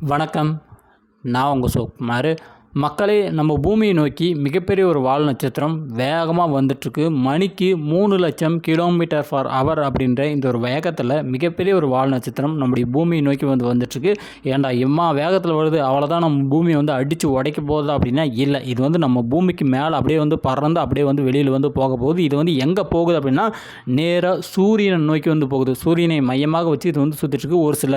வணக்கம். நான் உங்கள் சுகுமார். மக்களே நம்ம பூமியை நோக்கி மிகப்பெரிய ஒரு வால் நட்சத்திரம் வேகமாக வந்துட்டுருக்கு. மணிக்கு மூணு லட்சம் கிலோமீட்டர் ஃபார் ஹவர் அப்படின்ற இந்த ஒரு வேகத்தில் மிகப்பெரிய ஒரு வால் நட்சத்திரம் நம்முடைய பூமியை நோக்கி வந்து வந்துட்டுருக்கு. ஏன்டா எம்மா வேகத்தில் வருது அவ்வளோதான் நம்ம பூமியை வந்து அடித்து உடைக்க போகுதா அப்படின்னா இல்லை. இது வந்து நம்ம பூமிக்கு மேலே அப்படியே வந்து பறந்து அப்படியே வந்து வெளியில் வந்து போக போகுது. இது வந்து எங்கே போகுது அப்படின்னா நேராக சூரியனை நோக்கி வந்து போகுது. சூரியனை மையமாக வச்சு இது வந்து சுற்றிட்டுருக்கு ஒரு சில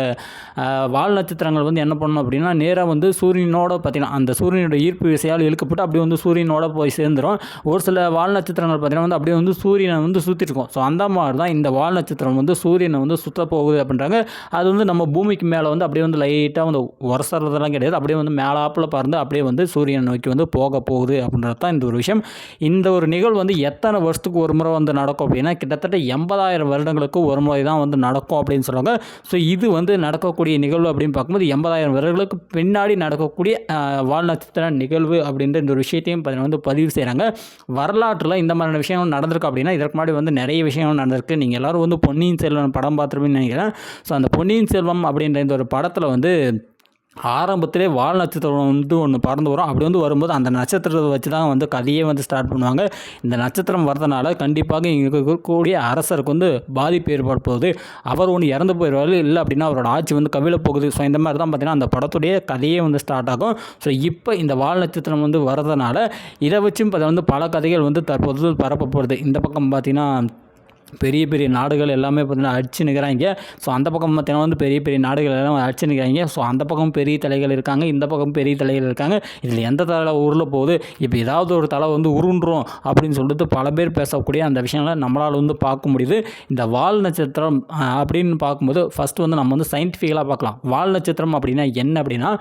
வால் நட்சத்திரங்கள் வந்து என்ன பண்ணணும் அப்படின்னா நேராக வந்து சூரியனோட பார்த்திங்கன்னா அந்த சூரியன் சூரியனுடைய ஈர்ப்பு விசையால் இழுக்கப்பட்டு அப்படியே வந்து சூரியனோட போய் சேர்ந்துடும் ஒரு சில வால் நட்சத்திரங்கள் பார்த்தீங்கன்னா வந்து அப்படியே வந்து சூரியனை வந்து சுற்றிருக்கும் ஸோ அந்த மாதிரி தான் இந்த வால் நட்சத்திரம் வந்து சூரியனை வந்து சுற்ற போகுது அப்படின்றாங்க. அது வந்து நம்ம பூமிக்கு மேலே வந்து அப்படியே வந்து லைட்டாக வந்து உரசுறதெல்லாம் கிடையாது. அப்படியே வந்து மேலாப்பில் பறந்து அப்படியே வந்து சூரியனை நோக்கி வந்து போக போகுது அப்படின்றது தான் இந்த ஒரு விஷயம். இந்த ஒரு நிகழ்வு வந்து எத்தனை வருஷத்துக்கு ஒரு முறை வந்து நடக்கும் அப்படின்னா கிட்டத்தட்ட எண்பதாயிரம் வருடங்களுக்கு ஒரு முறை தான் வந்து நடக்கும் அப்படின்னு சொல்லுவாங்க. ஸோ இது வந்து நடக்கக்கூடிய நிகழ்வு அப்படின்னு பார்க்கும்போது எண்பதாயிரம் வருடங்களுக்கு பின்னாடி நடக்கக்கூடிய வால் நட்சத்திரம் நட்சத்திர நிகழ்வு அப்படின்ற இந்த ஒரு விஷயத்தையும் வந்து பதிவு செய்கிறாங்க வரலாற்றில் இந்த மாதிரியான விஷயங்கள் நடந்திருக்கு அப்படின்னா இதற்கு முன்னாடி வந்து நிறைய விஷயங்கள் நடந்திருக்கு. நீங்கள் எல்லோரும் வந்து பொன்னியின் செல்வன் படம் பார்த்துருப்பீங்கன்னு நினைக்கிறேன். ஸோ அந்த பொன்னியின் செல்வம் அப்படின்ற இந்த ஒரு படத்தில் வந்து ஆரம்பத்திலே வால் நட்சத்திரம் வந்து ஒன்று பறந்து வரும். அப்படி வந்து வரும்போது அந்த நட்சத்திரத்தை வச்சு தான் வந்து கதையே வந்து ஸ்டார்ட் பண்ணுவாங்க. இந்த நட்சத்திரம் வரதுனால கண்டிப்பாக இங்கே இருக்கக்கூடிய அரசருக்கு வந்து பாதிப்பு ஏற்பட போகுது அவர் ஒன்று இறந்து போயிடுவார் இல்லை அப்படின்னா அவரோட ஆட்சி வந்து கவிழ போகுது. ஸோ இந்த மாதிரி தான் பார்த்தீங்கன்னா அந்த படத்துடைய கதையே வந்து ஸ்டார்ட் ஆகும். ஸோ இப்போ இந்த வால் நட்சத்திரம் வந்து வரதுனால இதை வச்சும் பார்த்தா வந்து பல கதைகள் வந்து தற்போது பரப்பப்படுது இந்த பக்கம் பார்த்திங்கன்னா பெரிய பெரிய நாடுகள் எல்லாமே பார்த்தீங்கன்னா அடிச்சு நிற்கிறாங்க ஸோ அந்த பக்கம் பார்த்தீங்கன்னா வந்து பெரிய பெரிய நாடுகள் எல்லாம் அடிச்சு நிற்கிறாங்க ஸோ அந்த பக்கம் பெரிய தலைகள் இருக்காங்க இந்த பக்கம் பெரிய தலைகள் இருக்காங்க. இதில் எந்த தலை உருள போகுது? இப்போ ஏதாவது ஒரு தலை வந்து உருண்டுரும் அப்படின்னு சொல்லிட்டு பல பேர் பேசக்கூடிய அந்த விஷயங்களை நம்மளால் வந்து பார்க்க முடியுது. இந்த வால் நட்சத்திரம் அப்படின்னு பார்க்கும்போது ஃபஸ்ட்டு வந்து நம்ம வந்து சயின்டிஃபிக்கலாக பார்க்கலாம். வால் நட்சத்திரம் அப்படின்னா என்ன அப்படின்னா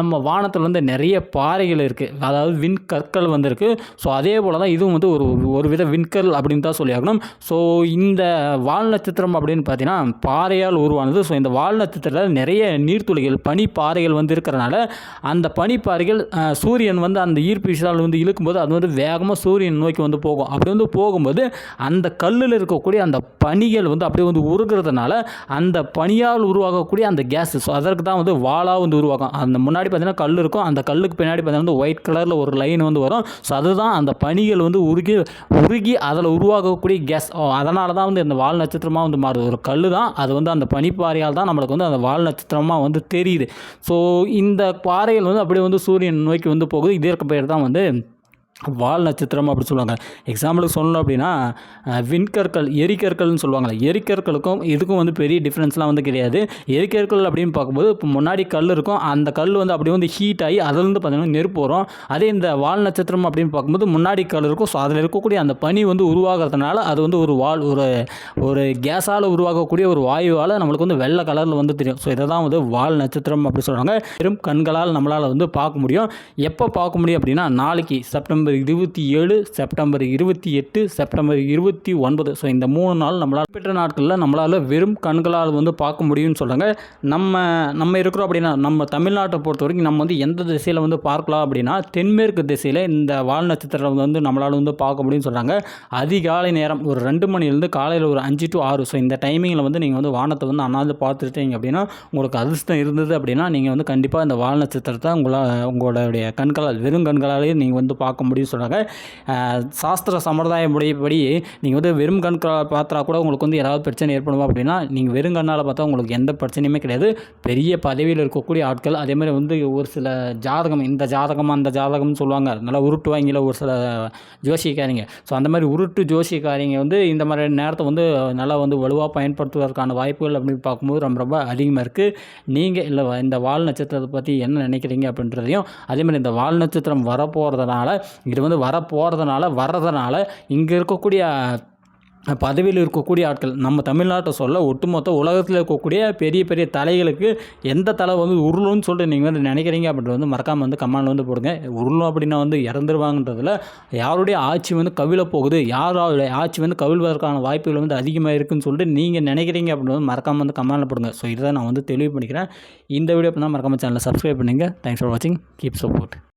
நம்ம வானத்தில் வந்து நிறைய பாறைகள் இருக்குது அதாவது விண்கற்கள் வந்திருக்கு. ஸோ அதே போல் தான் இதுவும் வந்து ஒரு ஒரு வித விண்கல் அப்படின்னு தான் சொல்லியாகணும் ஸோ ஸோ இந்த வால் நட்சத்திரம் அப்படின்னு பார்த்தீங்கன்னா பாறையால் உருவானது. ஸோ இந்த வால் நட்சத்திரத்தில் நிறைய நீர்த்துளிகள் பனி பாறைகள் வந்து இருக்கிறனால அந்த பனிப்பாறைகள் சூரியன் வந்து அந்த ஈர்ப்பு விசால் வந்து இழுக்கும்போது அது வந்து வேகமாக சூரியன் நோக்கி வந்து போகும். அப்படி வந்து போகும்போது அந்த கல்லில் இருக்கக்கூடிய அந்த பனிகள் வந்து அப்படியே வந்து உருகிறதுனால அந்த பனியால் உருவாகக்கூடிய அந்த கேஸ் ஸோ அதற்கு தான் வந்து வாளாக வந்து உருவாகும். அந்த முன்னாடி பார்த்தீங்கன்னா கல் இருக்கும். அந்த கல்லுக்கு பின்னாடி பார்த்தீங்கன்னா வந்து ஒயிட் கலரில் ஒரு லைன் வந்து வரும். ஸோ அதுதான் அந்த பனிகள் வந்து உருகி உருகி அதில் உருவாகக்கூடிய கேஸ் அதனால தான் வந்து இந்த வால் நட்சத்திரமாக வந்து மாறுது. ஒரு கல் தான் அது வந்து அந்த பனிப்பாறையால் தான் நம்மளுக்கு வந்து அந்த வால் நட்சத்திரமாக வந்து தெரியுது. ஸோ இந்த பாறைகள் வந்து அப்படியே வந்து சூரியன் நோக்கி வந்து போகுது. இதற்கு பேர் தான் வந்து வால் நட்சத்திரம் அப்படி சொல்லுவாங்க. எக்ஸாம்பிளுக்கு சொல்லணும் அப்படின்னா விண்கற்கள் எரிக்கற்கள்னு சொல்லுவாங்கள்ல எரிக்கற்களுக்கும் இதுக்கும் வந்து பெரிய டிஃப்ரென்ஸ்லாம் வந்து கிடையாது. எரிக்கற்கள் அப்படின்னு பார்க்கும்போது இப்போ முன்னாடி கல் இருக்கும். அந்த கல் வந்து அப்படியே வந்து ஹீட் ஆகி அதுலேருந்து பார்த்தீங்கன்னா நெருப்பு வரும். அதே இந்த வால் நட்சத்திரம் அப்படின்னு பார்க்கும்போது முன்னாடி கல் இருக்கும். ஸோ அதில் இருக்கக்கூடிய அந்த பனி வந்து உருவாகிறதுனால அது வந்து ஒரு வால் ஒரு ஒரு கேஸால் உருவாகக்கூடிய ஒரு வாயுவால் நம்மளுக்கு வந்து வெள்ளை கலரில் வந்து தெரியும். ஸோ இதை தான் வந்து வால் நட்சத்திரம் அப்படி சொல்கிறாங்க வெறும் கண்களால் நம்மளால் வந்து பார்க்க முடியும். எப்போ பார்க்க முடியும் அப்படின்னா நாளைக்கு செப்டம்பர் இருபத்தி ஏழு செப்டம்பர் இருபத்தி எட்டு செப்டம்பர் இருபத்தி ஒன்பது. ஸோ இந்த மூணு நாள் நம்மளால் பெற்ற நாட்களில் நம்மளால் வெறும் கண்களால் வந்து பார்க்க முடியும்னு சொல்கிறாங்க நம்ம நம்ம இருக்கிறோம் அப்படின்னா நம்ம தமிழ்நாட்டை பொறுத்த வரைக்கும் நம்ம வந்து எந்த திசையில் வந்து பார்க்கலாம் அப்படின்னா தென்மேற்கு திசையில் இந்த வால் நட்சத்திரம் வந்து நம்மளால் வந்து பார்க்க முடியும்னு சொல்கிறாங்க அதிகாலை நேரம் ஒரு ரெண்டு மணிலேருந்து காலையில் ஒரு அஞ்சு டு ஆறு. ஸோ இந்த டைமிங்கில் வந்து நீங்கள் வந்து வானத்தை வந்து அண்ணாந்து பார்த்துட்டீங்க அப்படின்னா உங்களுக்கு அதிர்ஷ்டம் இருந்தது அப்படின்னா நீங்கள் வந்து கண்டிப்பாக இந்த வால் நட்சத்திரத்தை உங்களால் உங்களுடைய கண்களால் வெறும் கண்களாலேயே நீங்கள் வந்து பார்க்க முடியும். முடியும்னு சொல்கிறாங்க சாஸ்திர சம்பிரதாய முறைப்படி நீங்கள் வந்து வெறும் கண் பார்த்தா கூட உங்களுக்கு வந்து ஏதாவது பிரச்சனை ஏற்படுமா அப்படின்னா நீங்கள் வெறும் கண்ணால் பார்த்தா உங்களுக்கு எந்த பிரச்சனையுமே கிடையாது. பெரிய பதவியில் இருக்கக்கூடிய ஆட்கள் அதேமாதிரி வந்து ஒரு சில ஜாதகம் இந்த ஜாதகம் அந்த ஜாதகம்னு சொல்லுவாங்க. நல்லா உருட்டுவாங்கல ஒரு சில ஜோசியக்காரிங்க. ஸோ அந்த மாதிரி உருட்டு ஜோசியக்காரிங்க வந்து இந்த மாதிரி நேரத்தை வந்து நல்லா வந்து வலுவாக பயன்படுத்துவதற்கான வாய்ப்புகள் அப்படின்னு பார்க்கும்போது ரொம்ப ரொம்ப அதிகமாக இருக்குது நீங்கள் இல்லை இந்த வால் நட்சத்திரத்தை பற்றி என்ன நினைக்கிறீங்க அப்படின்றதையும் அதே மாதிரி இந்த வால் நட்சத்திரம் வரப்போகிறதுனால இது வந்து வர போகிறதுனால வர்றதுனால இங்கே இருக்கக்கூடிய பதவியில் இருக்கக்கூடிய ஆட்கள் நம்ம தமிழ்நாட்டை சொல்ல ஒட்டுமொத்த உலகத்தில் இருக்கக்கூடிய பெரிய பெரிய தலைகளுக்கு எந்த தலை வந்து உருளும்னு சொல்லிட்டு நீங்கள் வந்து நினைக்கிறீங்க அப்படின்றது வந்து மறக்காமல் வந்து கமெண்டில் வந்து போடுங்க. உருளும் அப்படின்னா வந்து இறந்துருவாங்கன்றதுல யாருடைய ஆட்சி வந்து கவிழ போகுது? யாரோடைய ஆட்சி வந்து கவிழ்வதற்கான வாய்ப்புகள் வந்து அதிகமாக இருக்குன்னு சொல்லிட்டு நீங்கள் நினைக்கிறீங்க அப்படின்னு வந்து மறக்காமல் வந்து கமெண்டில் போடுங்க. ஸோ இதை நான் வந்து தெளிவு பண்ணிக்கிறேன் இந்த வீடியோ பண்ணால் மறக்காமல் சேனலை சப்ஸ்கிரைப் பண்ணுங்கள் தேங்க்ஸ் ஃபார் வாட்சிங் கீப் சப்போர்ட்